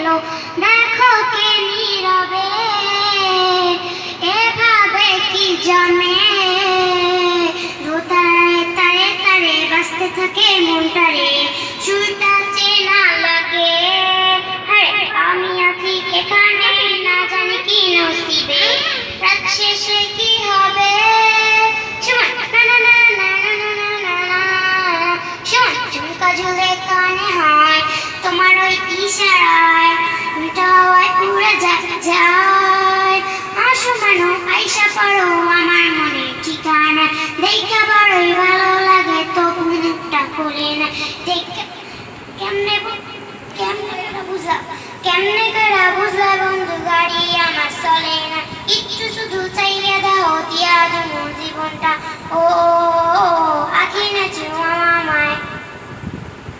কেন? দেখো কে নীরবে, এভাবে কি জমে তারে তারে বাঁচতে থাকে মনটারে সুরটা চেনা লাগে। হ্যাঁ, আমি আছি এখানে, না জানি কি নসিবে। রাত শেষে কি হবে? ঝুলে কানে হয়, তোমার ওই ইশারা। দেখা কেমনে বু- কেমনে করে বুঝলা কেমনে করে বুঝলা